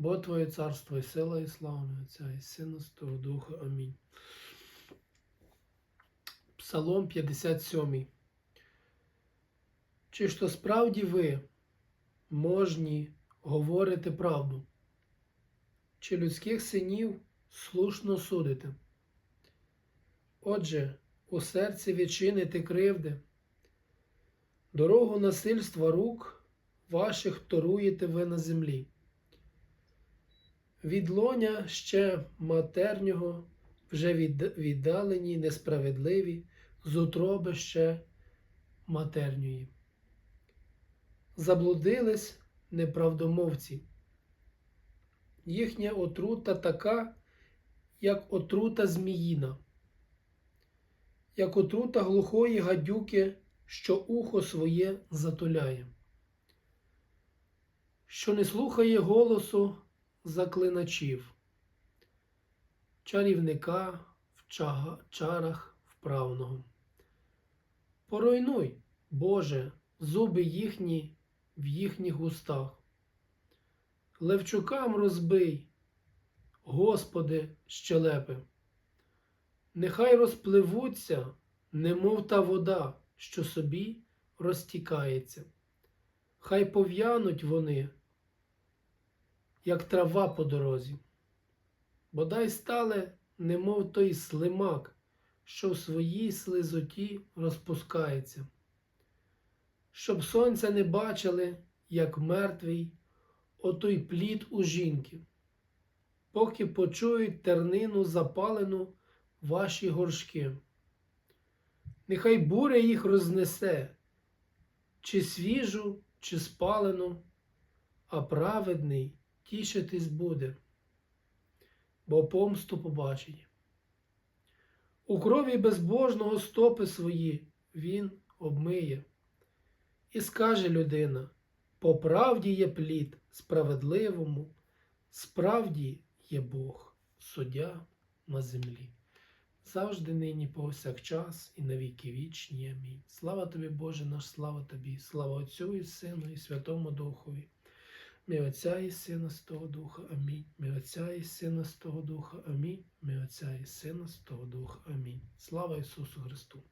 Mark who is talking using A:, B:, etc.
A: Бо Твоє царство і сила, і слава Отця, і Сина, з того Духа. Амінь. Псалом 57. Чи ж то справді ви можні говорити правду? Чи людських синів слушно судите? Отже, у серці відчините кривди, дорогу насильства рук ваших торуєте ви на землі. Від лоня ще матернього, вже віддалені, несправедливі, з утроби ще матерньої. Заблудились неправдомовці. Їхня отрута така, як отрута зміїна, як отрута глухої гадюки, що ухо своє затуляє, що не слухає голосу заклиначів, чарівника в чарах вправного. Поруйнуй, Боже, зуби їхні в їхніх устах. Левчукам розбий, Господи, щелепи. Нехай розпливуться, немов та вода, що собі розтікається. Хай пов'януть вони, як трава по дорозі. Бодай стали, немов той слимак, що в своїй слизоті розпускається. Щоб сонця не бачили, як мертвий, отой плід у жінки, поки почують тернину запалену ваші горшки. Нехай буря їх рознесе, чи свіжу, чи спалену, а праведний тішитись буде, бо помсту побачить. У крові безбожного стопи свої він обмиє. І скаже людина: по правді є плід справедливому, справді є Бог, суддя на землі. Завжди нині повсякчас і на віки вічні. Амінь. Слава тобі, Боже наш, слава тобі, слава Отцю і Сину, і Святому Духові. Ми Отця і Сина з того Духа. Амінь. Ми Отця і Сина з того Духа. Амінь. Ми Отця і Сина з того Духа. Амінь. Слава Ісусу Христу!